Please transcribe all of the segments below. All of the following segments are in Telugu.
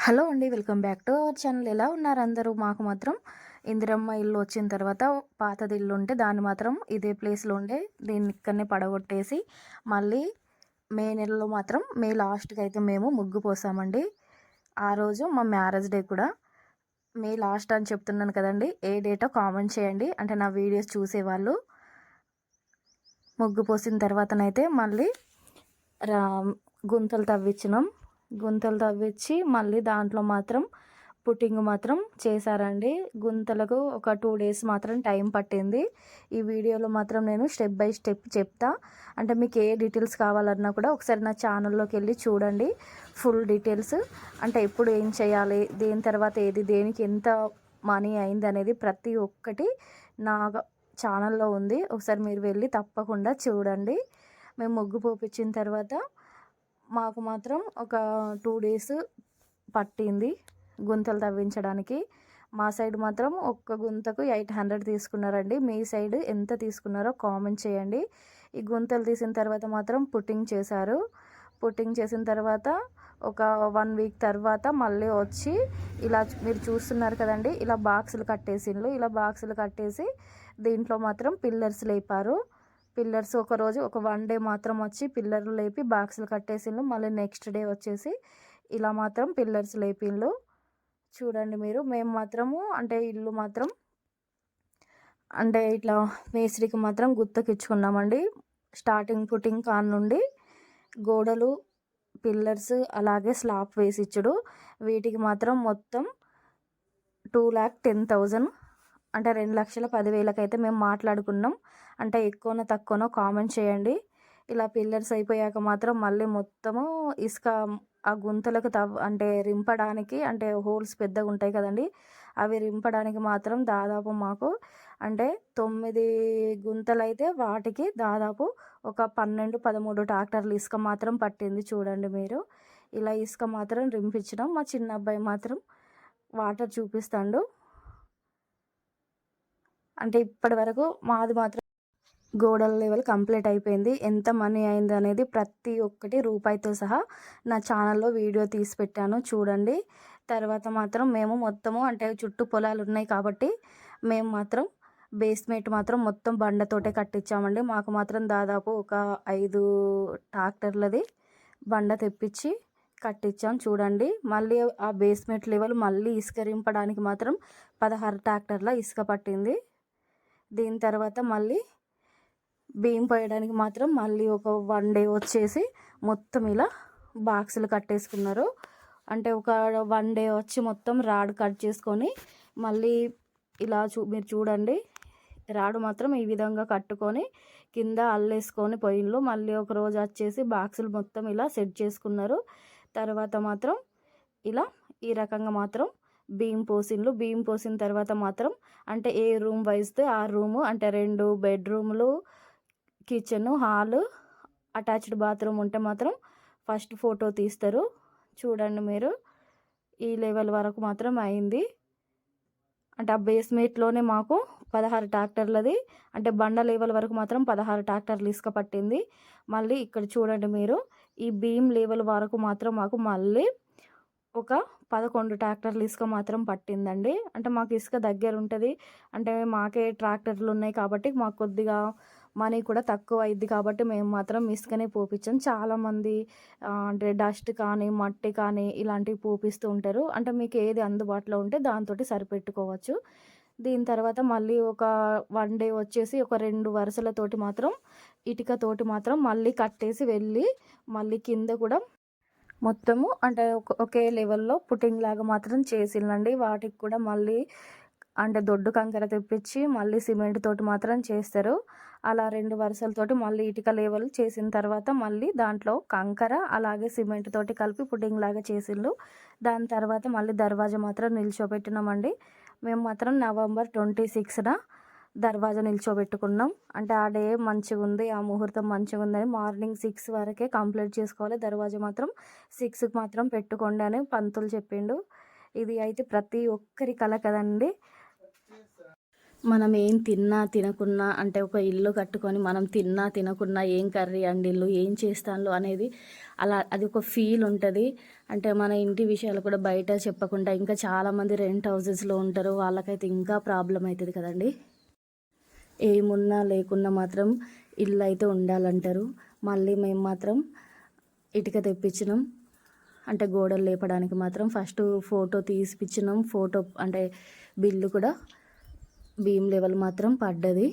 హలో అండి welcome back to our channel. ఎలా ఉన్నారు అందరూ? మాకు మాత్రం ఇందిరమ్మ ఇల్లు వచ్చిన తర్వాత పాతది ఇల్లు ఉంటే దాన్ని మాత్రం ఇదే ప్లేస్లో ఉండే దీన్ని ఇక్కడనే పడగొట్టేసి మళ్ళీ మే నెలలో మాత్రం మే లాస్ట్కి అయితే మేము ముగ్గు పోసామండి. ఆ రోజు మా మ్యారేజ్ డే కూడా. మే లాస్ట్ అని చెప్తున్నాను కదండి ఏ డేటో కామెంట్ చేయండి. అంటే నా వీడియోస్ చూసేవాళ్ళు. ముగ్గు పోసిన తర్వాతనైతే మళ్ళీ రా గుంతలు తవ్వించినాం గుంతలు తవ్వించి మళ్ళీ దాంట్లో మాత్రం పుట్టింగ్ మాత్రం చేశారండి. గుంతలకు ఒక టూ డేస్ మాత్రం టైం పట్టింది. ఈ వీడియోలో మాత్రం నేను స్టెప్ బై స్టెప్ చెప్తా. అంటే మీకు ఏ డీటెయిల్స్ కావాలన్నా కూడా ఒకసారి నా ఛానల్లోకి వెళ్ళి చూడండి. Full details. అంటే ఎప్పుడు ఏం చేయాలి దేని తర్వాత ఏది దేనికి ఎంత మనీ అయింది అనేది ప్రతి ఒక్కటి నా ఛానల్లో ఉంది. ఒకసారి మీరు వెళ్ళి తప్పకుండా చూడండి. మేము ముగ్గు పోపించిన తర్వాత మాకు మాత్రం ఒక టూ డేస్ పట్టింది గుంతలు తవ్వించడానికి. మా సైడ్ మాత్రం ఒక్క గుంతకు ఎయిట్ హండ్రెడ్ తీసుకున్నారండి. మీ సైడ్ ఎంత తీసుకున్నారో కామెంట్ చేయండి. ఈ గుంతలు తీసిన తర్వాత మాత్రం పుట్టింగ్ చేశారు. పుట్టింగ్ చేసిన తర్వాత ఒక వన్ వీక్ తర్వాత మళ్ళీ వచ్చి ఇలా మీరు చూస్తున్నారు కదండి ఇలా బాక్సులు కట్టేసిండ్రు ఇలా బాక్సులు కట్టేసి దీంట్లో మాత్రం పిల్లర్స్ లేపారు. పిల్లర్స్ ఒక రోజు ఒక వన్ డే మాత్రం వచ్చి పిల్లర్లు లేపి బాక్సులు కట్టేసిండ్రు. మళ్ళీ నెక్స్ట్ డే వచ్చేసి ఇలా మాత్రం పిల్లర్స్ లేపిండ్రు. చూడండి మీరు మేము మాత్రము అంటే ఇల్లు మాత్రం అంటే ఇట్లా మేస్త్రికి మాత్రం గుత్తకిచ్చుకున్నామండి. స్టార్టింగ్ పుట్టింగ్ కాన్ నుండి గోడలు పిల్లర్స్ అలాగే స్లాబ్ వేసిచ్చుడు. వీటికి మాత్రం మొత్తం టూ ల్యాక్ టెన్ థౌజండ్ అంటే రెండు లక్షల పదివేలకైతే మేము మాట్లాడుకున్నాం. అంటే ఎక్కువనో తక్కువనో కామెంట్ చేయండి. ఇలా పిల్లర్స్ అయిపోయాక మాత్రం మళ్ళీ మొత్తము ఇసుక ఆ గుంతలకు తవ్ అంటే రింపడానికి అంటే హోల్స్ పెద్దగా ఉంటాయి కదండి. అవి రింపడానికి మాత్రం దాదాపు మాకు అంటే తొమ్మిది గుంతలు అయితే వాటికి దాదాపు ఒక పన్నెండు పదమూడు ట్రాక్టర్లు ఇసుక మాత్రం పట్టింది చూడండి మీరు. ఇలా ఇసుక మాత్రం రింపించడం మా చిన్న అబ్బాయి మాత్రం వాటర్ చూపిస్తాడు. అంటే ఇప్పటి వరకు మాది మాత్రం గోడల లెవెల్ కంప్లీట్ అయిపోయింది. ఎంత మనీ అయింది అనేది ప్రతి ఒక్కటి రూపాయితో సహా నా ఛానల్లో వీడియో తీసి పెట్టాను. చూడండి. తర్వాత మాత్రం మేము మొత్తము అంటే చుట్టూ పొలాలు ఉన్నాయి కాబట్టి మేము మాత్రం బేస్మెంట్ మాత్రం మొత్తం బండతోటే కట్టించామండి. మాకు మాత్రం దాదాపు ఒక ఐదు ట్రాక్టర్లది బండ తెప్పించి కట్టించాం. చూడండి. మళ్ళీ ఆ బేస్మెంట్ లెవెల్ మళ్ళీ ఇసుక రింపడానికి మాత్రం పదహారు ట్రాక్టర్ల ఇసుక పట్టింది. దీని తర్వాత మళ్ళీ బియ్యం పోయడానికి మాత్రం మళ్ళీ ఒక వన్ డే వచ్చేసి మొత్తం ఇలా బాక్సులు కట్టేసుకున్నారు. అంటే ఒక వన్ డే వచ్చి మొత్తం రాడ్ కట్ చేసుకొని మళ్ళీ ఇలా చూ మీరు చూడండి రాడు మాత్రం ఈ విధంగా కట్టుకొని కింద అల్లేసుకొని పొయ్యిన్లు మళ్ళీ ఒక రోజు వచ్చేసి బాక్సులు మొత్తం ఇలా సెట్ చేసుకున్నారు. తర్వాత మాత్రం ఇలా ఈ రకంగా మాత్రం బియ్యం పోసిన్లు. బియ్యం పోసిన తర్వాత మాత్రం అంటే ఏ రూమ్ వైస్తే ఆ రూము అంటే రెండు బెడ్రూమ్లు కిచెన్ హాల్ అటాచ్డ్ బాత్రూమ్ ఉంటే మాత్రం ఫస్ట్ ఫోటో తీస్తారు. చూడండి మీరు ఈ లెవెల్ వరకు మాత్రం అయింది. అంటే ఆ బేస్మెంట్లోనే మాకు పదహారు ట్రాక్టర్లది అంటే బండ లెవెల్ వరకు మాత్రం పదహారు ట్రాక్టర్లు ఇసుక పట్టింది. మళ్ళీ ఇక్కడ చూడండి మీరు ఈ బీమ్ లెవెల్ వరకు మాత్రం మాకు మళ్ళీ ఒక పదకొండు ట్రాక్టర్లు ఇసుక మాత్రం పట్టిందండి. అంటే మాకు ఇసుక దగ్గర ఉంటుంది అంటే మాకే ట్రాక్టర్లు ఉన్నాయి కాబట్టి మాకు కొద్దిగా మనీ కూడా తక్కువ అయింది కాబట్టి మేము మాత్రం ఇసుకనే పోపించాం చాలామంది అంటే డస్ట్ కానీ మట్టి కానీ ఇలాంటివి పోపిస్తూ ఉంటారు. అంటే మీకు ఏది అందుబాటులో ఉంటే దాంతో సరిపెట్టుకోవచ్చు. దీని తర్వాత మళ్ళీ ఒక వన్ డే వచ్చేసి ఒక రెండు వరుసలతోటి మాత్రం ఇటుకతోటి మాత్రం మళ్ళీ కట్టేసి వెళ్ళి మళ్ళీ కింద కూడా మొత్తము అంటే ఒకే లెవెల్లో పుట్టింగ్ లాగా మాత్రం చేసిందండి వాటికి కూడా మళ్ళీ అంటే దొడ్డు కంకర తెప్పించి మళ్ళీ సిమెంట్ తోటి మాత్రం చేస్తారు. అలా రెండు వరుసలతోటి మళ్ళీ ఇటుక లేవలు చేసిన తర్వాత మళ్ళీ దాంట్లో కంకర అలాగే సిమెంట్ తోటి కలిపి పుడ్డింగ్ లాగా చేసిండ్రు. దాని తర్వాత మళ్ళీ దర్వాజా మాత్రం నిల్చోబెట్టినామండి. మేము మాత్రం నవంబర్ ట్వంటీ సిక్స్న దర్వాజా నిల్చోబెట్టుకున్నాం. అంటే ఆ డే మంచిగా ఉంది ఆ ముహూర్తం మంచిగా ఉందని మార్నింగ్ సిక్స్ వరకే కంప్లీట్ చేసుకోవాలి. దర్వాజా మాత్రం సిక్స్కి మాత్రం పెట్టుకోండి అని పంతులు చెప్పిండు. ఇది అయితే ప్రతి ఒక్కరి కళ కదండి. మనం ఏం తిన్నా తినకున్నా అంటే ఒక ఇల్లు కట్టుకొని మనం తిన్నా తినకున్నా ఏం కర్రీ అండిల్లు ఏం చేస్తాను అనేది అలా అది ఒక ఫీల్ ఉంటుంది. అంటే మన ఇంటి విషయాలు కూడా బయట చెప్పకుండా ఇంకా చాలామంది రెంట్ హౌసెస్లో ఉంటారు. వాళ్ళకైతే ఇంకా ప్రాబ్లం అవుతుంది కదండి. ఏమున్నా లేకున్నా మాత్రం ఇల్లు అయితే ఉండాలంటారు. మళ్ళీ మేము మాత్రం ఇటుక తెప్పించినాం. అంటే గోడలు లేపడానికి మాత్రం ఫస్ట్ ఫోటో తీసిపించినాం ఫోటో అంటే బిల్లు కూడా బీమ్ లెవెల్ మాత్రం పడ్డది.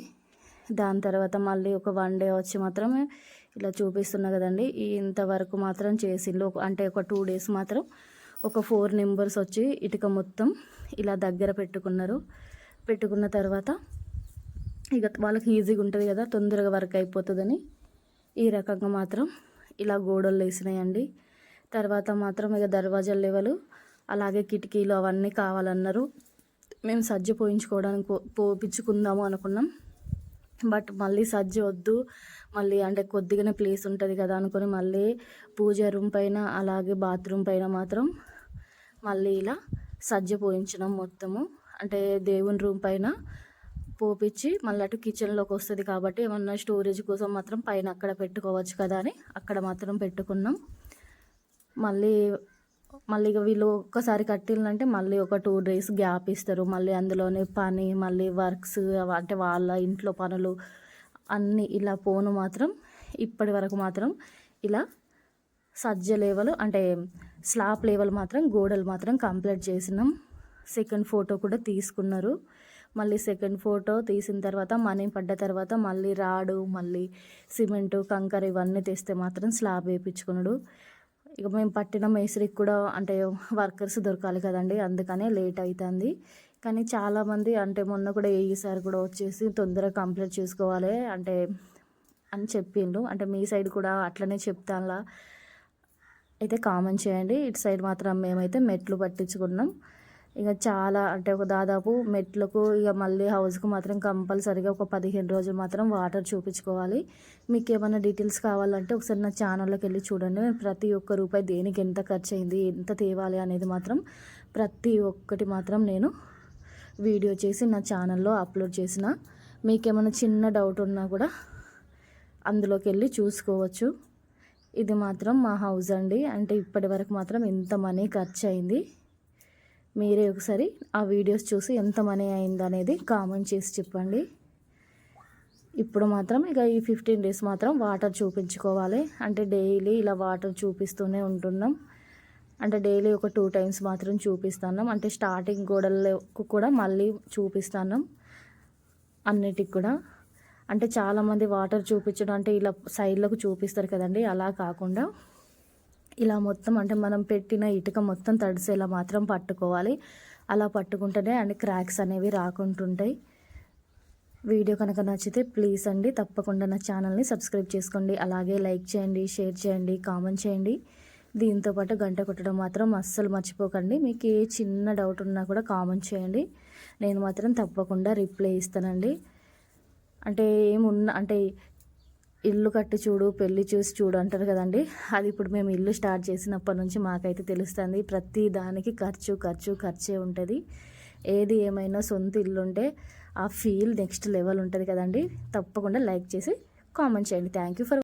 దాని తర్వాత మళ్ళీ ఒక వన్ డే వచ్చి మాత్రమే ఇలా చూపిస్తున్నా కదండి. ఇంతవరకు మాత్రం చేసిండ్రు. అంటే ఒక టూ డేస్ మాత్రం ఒక ఫోర్ నెంబర్స్ వచ్చి ఇటుక మొత్తం ఇలా దగ్గర పెట్టుకున్నారు. పెట్టుకున్న తర్వాత ఇక వాళ్ళకి ఈజీగా ఉంటుంది కదా తొందరగా వర్క్ అయిపోతుందని. ఈ రకంగా మాత్రం ఇలా గోడలు వేసినాయండి. తర్వాత మాత్రం ఇక దర్వాజా లెవెలు అలాగే కిటికీలు అవన్నీ కావాలన్నారు. మేము సజ్జ పోయించుకోవడానికి పోపించుకుందాము అనుకున్నాం. బట్ మళ్ళీ సజ్జ వద్దు. మళ్ళీ అంటే కొద్దిగానే ప్లేస్ ఉంటుంది కదా అనుకొని మళ్ళీ పూజ రూమ్ పైన అలాగే బాత్రూమ్ పైన మాత్రం మళ్ళీ ఇలా సజ్జ పోయించినాం మొత్తము. అంటే దేవుని రూమ్ పైన పోపించి మళ్ళీ అటు కిచెన్లోకి వస్తుంది కాబట్టి ఏమన్నా స్టోరేజ్ కోసం మాత్రం పైన అక్కడ పెట్టుకోవచ్చు కదా అని అక్కడ మాత్రం పెట్టుకున్నాం. మళ్ళీ మళ్ళీ ఇక వీళ్ళు ఒక్కసారి కట్టిల్లంటే మళ్ళీ ఒక టూ డేస్ గ్యాప్ ఇస్తారు. మళ్ళీ అందులోనే పని మళ్ళీ వర్క్స్ అంటే వాళ్ళ ఇంట్లో పనులు అన్నీ ఇలా పోను మాత్రం ఇప్పటి వరకు మాత్రం ఇలా సజ్జ లెవెల్ అంటే స్లాబ్ లెవెల్ మాత్రం గోడలు మాత్రం కంప్లీట్ చేసినాం. సెకండ్ ఫోటో కూడా తీసుకున్నారు. మళ్ళీ సెకండ్ ఫోటో తీసిన తర్వాత మనీ పడ్డ తర్వాత మళ్ళీ రాడు మళ్ళీ సిమెంటు కంకర ఇవన్నీ తెస్తే మాత్రం స్లాబ్ వేయించుకున్నాడు ఇక మేము పట్టిన మేస్త్రికి కూడా అంటే వర్కర్స్ దొరకాలి కదండి అందుకనే లేట్ అవుతుంది కానీ చాలామంది అంటే మొన్న కూడా ఏఈసారి కూడా వచ్చేసి తొందరగా కంప్లీట్ చేసుకోవాలి అంటే అని చెప్పిండు. అంటే మీ సైడ్ కూడా అట్లనే చెప్తానులా. అయితే కామెంట్ చేయండి. ఇటు సైడ్ మాత్రం మేమైతే మెట్లు పట్టించుకున్నాం. ఇక చాలా అంటే ఒక దాదాపు మెట్లకు ఇక మళ్ళీ హౌస్కి మాత్రం కంపల్సరీగా ఒక పదిహేను రోజులు మాత్రం వాటర్ చూపించుకోవాలి. మీకు ఏమైనా డీటెయిల్స్ కావాలంటే ఒకసారి నా ఛానల్లోకి వెళ్ళి చూడండి. నేను ప్రతి ఒక్క రూపాయి దేనికి ఎంత ఖర్చు అయింది ఎంత తేవాలి అనేది మాత్రం ప్రతి ఒక్కటి మాత్రం నేను వీడియో చేసి నా ఛానల్లో అప్లోడ్ చేసిన. మీకు ఏమైనా చిన్న డౌట్ ఉన్నా కూడా అందులోకి వెళ్ళి చూసుకోవచ్చు. ఇది మాత్రం మా హౌస్ అండి. అంటే ఇప్పటి వరకు మాత్రం ఎంత మనీ ఖర్చు అయింది మీరే ఒకసారి ఆ వీడియోస్ చూసి ఎంత మనీ అయింది అనేది కామెంట్ చేసి చెప్పండి. ఇప్పుడు మాత్రం ఇక ఈ ఫిఫ్టీన్ డేస్ మాత్రం వాటర్ చూపించుకోవాలి. అంటే డైలీ ఇలా వాటర్ చూపిస్తూనే ఉంటున్నాం. అంటే డైలీ ఒక టూ టైమ్స్ మాత్రం చూపిస్తున్నాం. అంటే స్టార్టింగ్ గోడలకు కూడా మళ్ళీ చూపిస్తున్నాం. అన్నిటికి కూడా. అంటే చాలామంది వాటర్ చూపించడం అంటే ఇలా సైడ్లకు చూపిస్తారు కదండి. అలా కాకుండా ఇలా మొత్తం అంటే మనం పెట్టిన ఇటుక మొత్తం తడిసేలా మాత్రం పట్టుకోవాలి. అలా పట్టుకుంటేనే అండ్ క్రాక్స్ అనేవి రాకుంటుంటాయి. వీడియో కనుక నచ్చితే ప్లీజ్ అండి తప్పకుండా నా ఛానల్ని సబ్స్క్రైబ్ చేసుకోండి. అలాగే లైక్ చేయండి షేర్ చేయండి కామెంట్ చేయండి. దీంతోపాటు గంట కొట్టడం మాత్రం అస్సలు మర్చిపోకండి. మీకు ఏ చిన్న డౌట్ ఉన్నా కూడా కామెంట్ చేయండి. నేను మాత్రం తప్పకుండా రిప్లై ఇస్తానండి. అంటే ఏమున్నా అంటే ఇల్లు కట్టి చూడు పెళ్ళి చూసి చూడు అంటారు కదండి. అది ఇప్పుడు మేము ఇల్లు స్టార్ట్ చేసినప్పటి నుంచి మాకైతే తెలుస్తుంది. ప్రతి దానికి ఖర్చు ఖర్చు ఖర్చే ఉంటుంది. ఏది ఏమైనా సొంత ఇల్లు ఉంటే ఆ ఫీల్ నెక్స్ట్ లెవెల్ ఉంటుంది కదండి. తప్పకుండా లైక్ చేసి కామెంట్ చేయండి. Thank you for